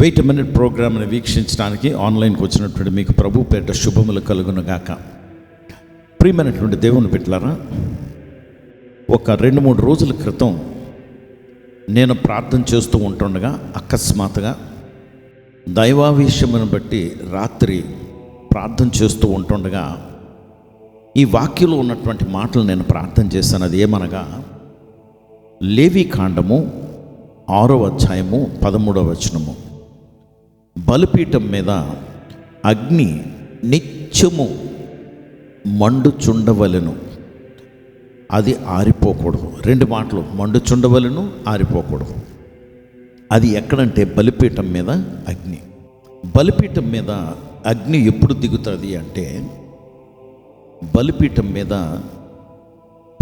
Wait minute ప్రోగ్రామ్ని వీక్షించడానికి ఆన్లైన్కి వచ్చినటువంటి మీకు ప్రభు పేట శుభములు కలుగునుగాక ప్రియమైనటువంటి దేవుని పెట్టారా ఒక రెండు మూడు రోజుల క్రితం నేను ప్రార్థన చేస్తూ ఉంటుండగా అకస్మాత్తుగా దైవావేశమును బట్టి రాత్రి ప్రార్థన చేస్తూ ఉంటుండగా ఈ వాక్యంలో ఉన్నటువంటి మాటలు నేను ప్రార్థన చేశాను. అది ఏమనగా లేవి కాండము ఆరో అధ్యాయము పదమూడవ వచనము. బలిపీఠం మీద అగ్ని నిత్యము మండుచుండవలెను. అది ఆరిపోకూడదు. రెండు మాటలు. మండుచుండవలెను ఆరిపోకూడదు. అది ఎక్కడంటే బలిపీఠం మీద అగ్ని. బలిపీఠం మీద అగ్ని ఎప్పుడు దిగుతుంది అంటే బలిపీఠం మీద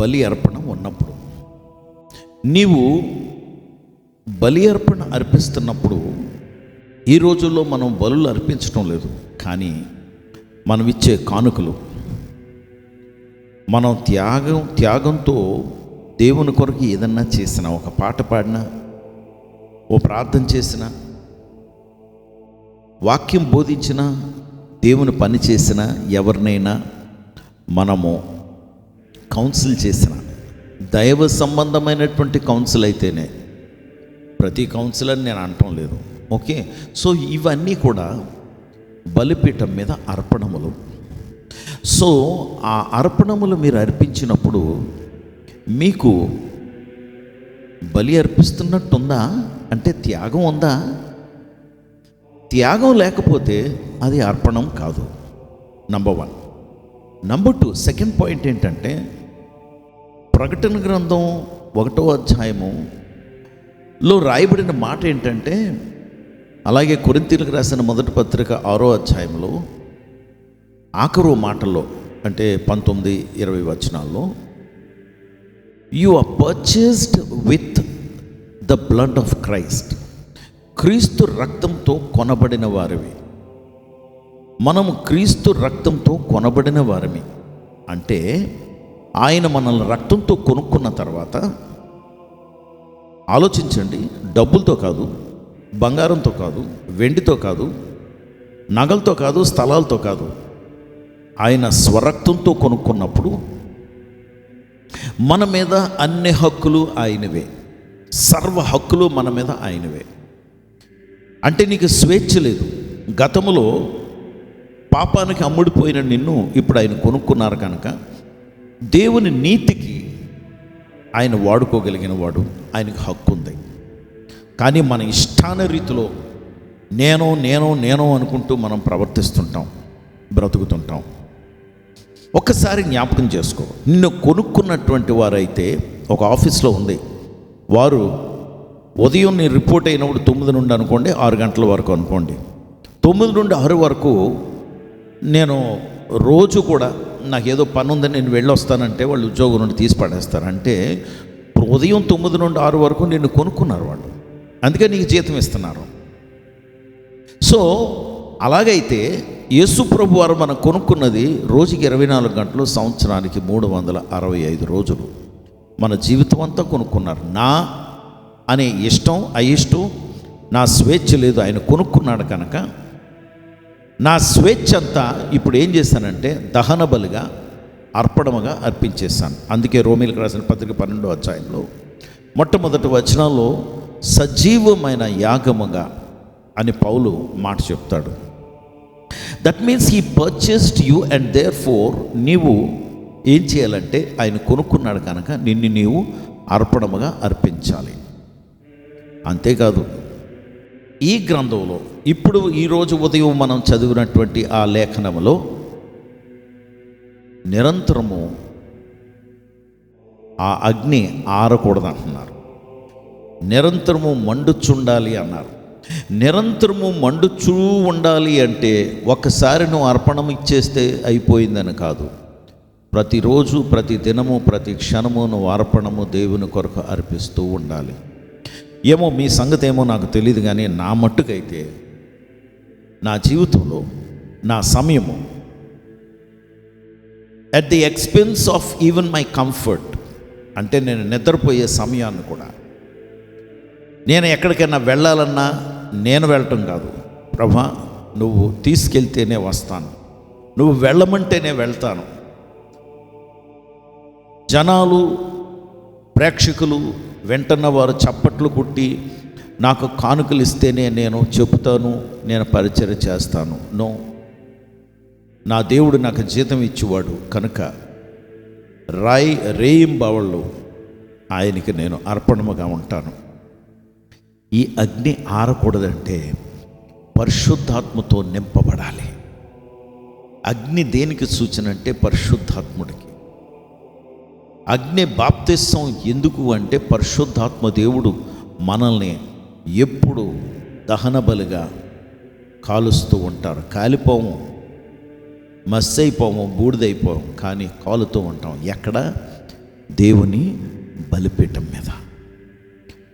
బలి అర్పణ ఉన్నప్పుడు. నీవు బలి అర్పణ అర్పిస్తున్నప్పుడు ఈ రోజుల్లో మనం బలులు అర్పించడం లేదు కానీ మనం ఇచ్చే కానుకలు. మనం త్యాగం త్యాగంతో దేవుని కొరకు ఏదన్నా చేసినా ఒక పాట పాడినా ఓ ప్రార్థన చేసిన వాక్యం బోధించిన దేవుని పని చేసిన ఎవరినైనా మనము కౌన్సిల్ చేసిన దైవ సంబంధమైనటువంటి కౌన్సిల్ అయితేనే ప్రతి కౌన్సిల్ అని నేను అనటం లేదు. ఓకే? సో ఇవన్నీ కూడా బలిపీఠం మీద అర్పణములు. సో ఆ అర్పణములు మీరు అర్పించినప్పుడు మీకు బలి అర్పిస్తున్నట్టుందా? అంటే త్యాగం ఉందా? త్యాగం లేకపోతే అది అర్పణం కాదు. Number one number two second point ఏంటంటే ప్రకటన గ్రంథం ఒకటో అధ్యాయము లో రాయబడిన మాట ఏంటంటే అలాగే కొరింతీలకు రాసిన మొదటి పత్రిక ఆరో అధ్యాయంలో ఆఖరు మాటల్లో అంటే పంతొమ్మిది ఇరవై వచనాల్లో you are purchased with the blood of Christ క్రీస్తు రక్తంతో కొనబడిన వారివి. మనము క్రీస్తు రక్తంతో కొనబడిన వారిమి. అంటే ఆయన మనల్ని రక్తంతో కొనుక్కున్న తర్వాత ఆలోచించండి డబ్బులతో కాదు బంగారంతో కాదు వెండితో కాదు నగలతో కాదు స్థలాలతో కాదు. ఆయన స్వరక్తంతో కొనుక్కున్నప్పుడు మన మీద అన్ని హక్కులు ఆయనవే. సర్వ హక్కులు మన మీద ఆయనవే. అంటే నీకు స్వేచ్ఛ లేదు. గతములో పాపానికి అమ్ముడిపోయిన నిన్ను ఇప్పుడు ఆయన కొనుక్కున్నారు కనుక దేవుని నీతికి ఆయన వాడుకోగలిగిన వాడు ఆయనకు హక్కు ఉంది కానీ మన ఇష్టాన రీతిలో నేను నేను నేను అనుకుంటూ మనం ప్రవర్తిస్తుంటాం బ్రతుకుతుంటాం. ఒక్కసారి జ్ఞాపకం చేసుకో. నిన్ను కొనుక్కున్నటువంటి వారైతే ఒక ఆఫీస్లో ఉంది. వారు ఉదయం నేను రిపోర్ట్ అయినప్పుడు తొమ్మిది నుండి అనుకోండి ఆరు గంటల వరకు అనుకోండి. తొమ్మిది నుండి ఆరు వరకు నేను రోజు కూడా నాకు ఏదో పని ఉందని నేను వెళ్ళొస్తానంటే వాళ్ళు ఉద్యోగం నుండి తీసి పడేస్తారు. అంటే ఇప్పుడు ఉదయం తొమ్మిది నుండి ఆరు వరకు నిన్ను కొనుక్కున్నారు వాళ్ళు. అందుకే నీకు జీతం ఇస్తున్నారు. సో అలాగైతే యేసు ప్రభు వారు మనం కొనుక్కున్నది రోజుకి ఇరవై నాలుగు గంటలు సంవత్సరానికి మూడు వందల అరవై ఐదు రోజులు. మన జీవితం అంతా కొనుక్కున్నారు. నా అనే ఇష్టం అయిష్టం నా స్వేచ్ఛ లేదు ఆయన కొనుక్కున్నాడు కనుక. నా స్వేచ్ఛ అంతా ఇప్పుడు ఏం చేశానంటే దహన బలిగా అర్పణముగా అర్పించేశాను. అందుకే రోమిలకు రాసిన పత్రిక పన్నెండో అధ్యాయంలో. మొట్టమొదటి వచనంలో సజీవమైన యాగముగా అని పౌలు మాట చెప్తాడు. That means he purchased you and therefore నీవు ఏం చేయాలంటే ఆయన కొనుక్కున్నాడు కనుక నిన్ను నీవు అర్పణముగా అర్పించాలి. అంతేకాదు ఈ గ్రంథంలో ఇప్పుడు ఈరోజు ఉదయం మనం చదివినటువంటి ఆ లేఖనములో నిరంతరము ఆ అగ్ని ఆరకూడదంటున్నారు. నిరంతరము మండుచుండాలి అన్నారు. నిరంతరము మండుచూ ఉండాలి అంటే ఒక్కసారి నువ్వు అర్పణం ఇచ్చేస్తే అయిపోయిందని కాదు. ప్రతిరోజు ప్రతి దినము ప్రతి క్షణము నువ్వు అర్పణము దేవుని కొరకు అర్పిస్తూ ఉండాలి. ఏమో మీ సంగతి ఏమో నాకు తెలియదు కానీ నా మట్టుకైతే నా జీవితంలో నా సమయము at the expense of even my comfort అంటే నేను నిద్రపోయే సమయాన్ని కూడా నేను ఎక్కడికైనా వెళ్ళాలన్నా నేను వెళ్ళటం కాదు. ప్రభా నువ్వు తీసుకెళ్తేనే వస్తాను. నువ్వు వెళ్ళమంటేనే వెళ్తాను. జనాలు ప్రేక్షకులు వెంటన్న వారు చప్పట్లు కొట్టి నాకు కానుకలు ఇస్తేనే నేను చెబుతాను నేను పరిచయం చేస్తాను. నో. నా దేవుడు నాకు జీతం ఇచ్చేవాడు కనుక రాయి రేయింబావళ్ళు ఆయనకి నేను అర్పణముగా ఉంటాను. ఈ అగ్ని ఆరకూడదంటే పరిశుద్ధాత్మతో నింపబడాలి. అగ్ని దేనికి సూచన అంటే పరిశుద్ధాత్ముడికి. అగ్ని బాప్తిస్సం ఎందుకు అంటే పరిశుద్ధాత్మ దేవుడు మనల్ని ఎప్పుడు దహనబలిగా కాలుస్తూ ఉంటారు. కాలిపోము మస్ అయిపోము బూడిదైపోము కానీ కాలుతూ ఉంటాం. ఎక్కడ? దేవుని బలిపీఠం మీద.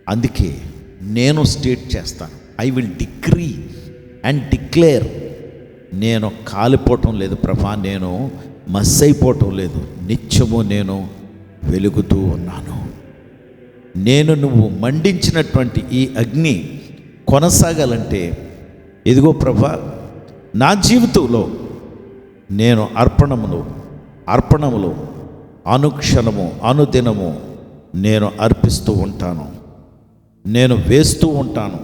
అందుకే నేను స్టేట్ చేస్తాను. I will decree and declare నేను కాలిపోవటం లేదు ప్రభా నేను మస్ అయిపోవటం లేదు. నిత్యము నేను వెలుగుతూ ఉన్నాను. నేను నువ్వు మండించినటువంటి ఈ అగ్ని కొనసాగాలంటే ఇదిగో ప్రభా నా జీవితంలో నేను అర్పణములు అర్పణములు అనుక్షణము అనుదినము నేను అర్పిస్తూ ఉంటాను. నేను వేస్తూ ఉంటాను.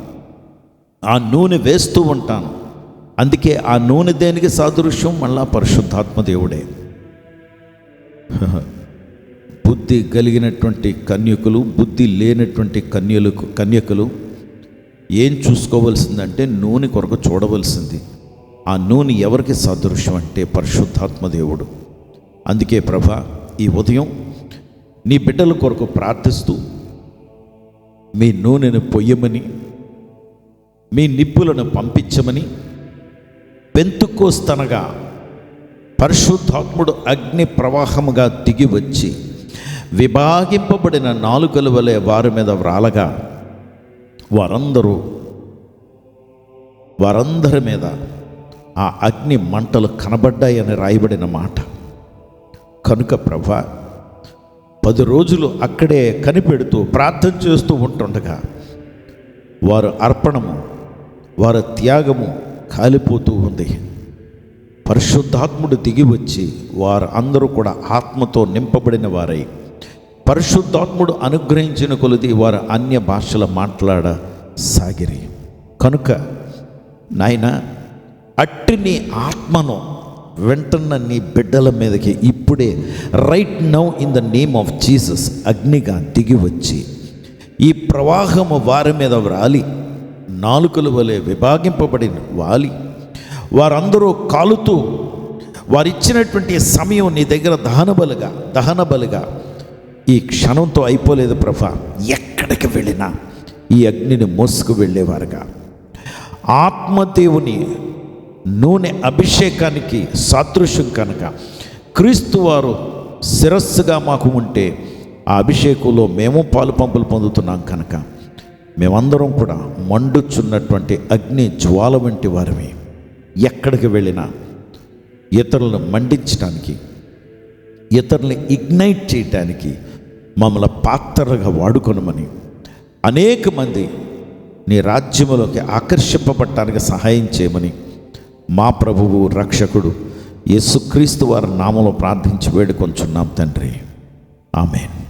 ఆ నూనె వేస్తూ ఉంటాను. అందుకే ఆ నూనె దేనికి సాదృశ్యం? మళ్ళా పరిశుద్ధాత్మ దేవుడే. బుద్ధి కలిగినటువంటి కన్యకులు బుద్ధి లేనటువంటి కన్యలకు కన్యకులు ఏం చూసుకోవలసిందంటే నూనె కొరకు చూడవలసింది. ఆ నూనె ఎవరికి సాదృశ్యం అంటే పరిశుద్ధాత్మ దేవుడు. అందుకే ప్రభా ఈ ఉదయం నీ బిడ్డల కొరకు ప్రార్థిస్తూ మీ నూనెను పొయ్యమని మీ నిప్పులను పంపించమని పెంతుకోస్తనగా పరిశుద్ధాత్ముడు అగ్ని ప్రవాహముగా దిగి వచ్చి విభాగింపబడిన నాలుకల వలె వారి మీద వ్రాలగా వారందరూ వారందరి మీద ఆ అగ్ని మంటలు కనబడ్డాయని రాయబడిన మాట. కనుక ప్రభా పది రోజులు అక్కడే కనిపెడుతూ ప్రార్థన చేస్తూ ఉంటుండగా వారు అర్పణము వారి త్యాగము కాలిపోతూ ఉంది. పరిశుద్ధాత్ముడు దిగి వచ్చి వారు అందరూ కూడా ఆత్మతో నింపబడిన వారై పరిశుద్ధాత్ముడు అనుగ్రహించిన కొలది వారు అన్య భాషలు మాట్లాడ సాగిరి. కనుక నాయన అట్టి నీ ఆత్మను వెంటన్న నీ బిడ్డల మీదకి ఇప్పుడే right now in the name of Jesus అగ్నిగా దిగి వచ్చి ఈ ప్రవాహము వారి మీద వ్రాలి. నాలుకల వలె విభాగింపబడిన వాలి. వారందరూ కాలుతూ వారిచ్చినటువంటి సమయం నీ దగ్గర దహనబలుగా దహనబలుగా ఈ క్షణంతో అయిపోలేదు ప్రభా. ఎక్కడికి వెళ్ళినా ఈ అగ్నిని మోసుకు వెళ్ళేవారుగా. ఆత్మదేవుని నూనె అభిషేకానికి సాదృశ్యం కనుక. క్రీస్తు వారు శిరస్సుగా మాకు ఉంటే ఆ అభిషేకంలో మేము పాలు పంపులు పొందుతున్నాం కనుక. మేమందరం కూడా మండుచున్నటువంటి అగ్ని జ్వాల వంటి వారివి ఎక్కడికి వెళ్ళినా ఇతరులను మండించడానికి ఇతరుల్ని ఇగ్నైట్ చేయటానికి మమ్మల్ని పాత్రలుగా వాడుకొనమని అనేక మంది నీ రాజ్యములోకి ఆకర్షింపబట్టడానికి సహాయం చేయమని మా ప్రభువు రక్షకుడు యేసుక్రీస్తు వారి నామలో ప్రార్థించి వేడుకొంచున్నాం తండ్రి. ఆమెన్.